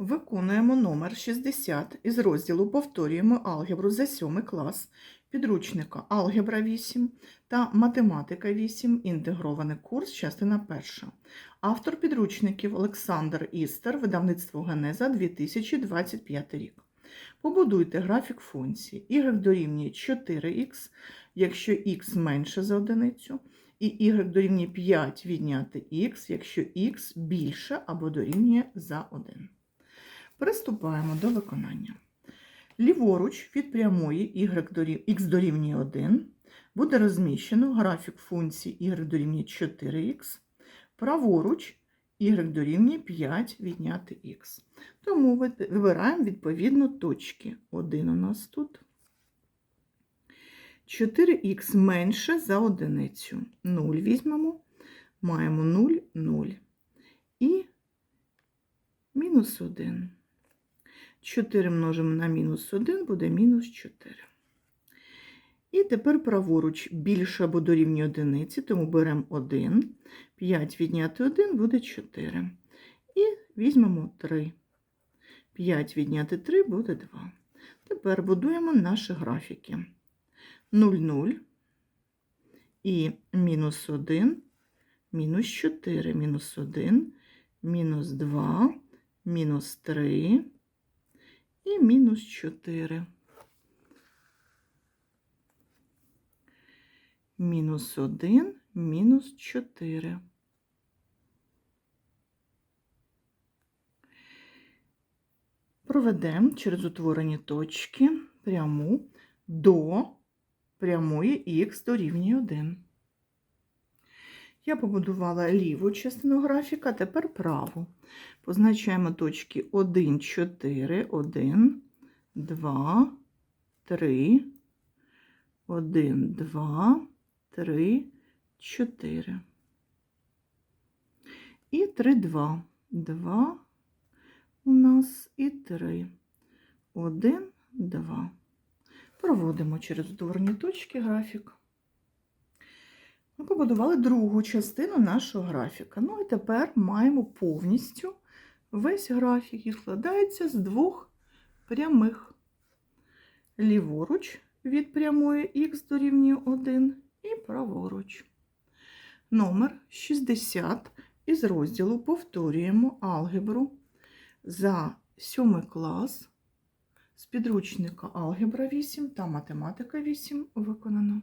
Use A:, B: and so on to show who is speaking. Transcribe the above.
A: Виконуємо номер 60 із розділу Повторюємо алгебру за 7 клас підручника Алгебра 8 та Математика 8. Інтегрований курс, частина 1. Автор підручників Олександр Істер, видавництво Генеза 2025 рік. Побудуйте графік функції. y дорівнює 4х, якщо х менше за одиницю, і y дорівнює 5 відняти х, якщо х більше або дорівнює за 1. Приступаємо до виконання. Ліворуч від прямої y дорівнює 1 буде розміщено графік функції y дорівнює 4х, праворуч y дорівнює 5 відняти х. Тому вибираємо відповідно точки. 1 у нас тут. 4х менше за одиницю. 0 візьмемо, маємо 0, 0. І мінус 1. 4 множимо на мінус 1 буде мінус 4. І тепер праворуч більше або дорівнює одиниці, тому беремо 1. 5 відняти 1 буде 4. І візьмемо 3. 5 відняти 3 буде 2. Тепер будуємо наші графіки. 0, 0 і мінус 1, мінус 4, мінус 1, мінус 2, мінус 3 і мінус 4. Мінус 1, мінус 4. Проведемо через утворені точки пряму до прямої х дорівнює 1. Я побудувала ліву частину графіка, тепер праву. Позначаємо точки 1, 4, 1, 2, 3, 1, 2, 3, 4. І 3, 2. 2 у нас і 3. 1, 2. Проводимо через утворені точки графік. Ми побудували другу частину нашого графіка. Ну і тепер маємо повністю весь графік, який складається з двох прямих. Ліворуч від прямої х дорівнює 1 і праворуч. Номер 60 із розділу повторюємо алгебру за 7 клас з підручника Алгебра 8 та Математика 8 виконано.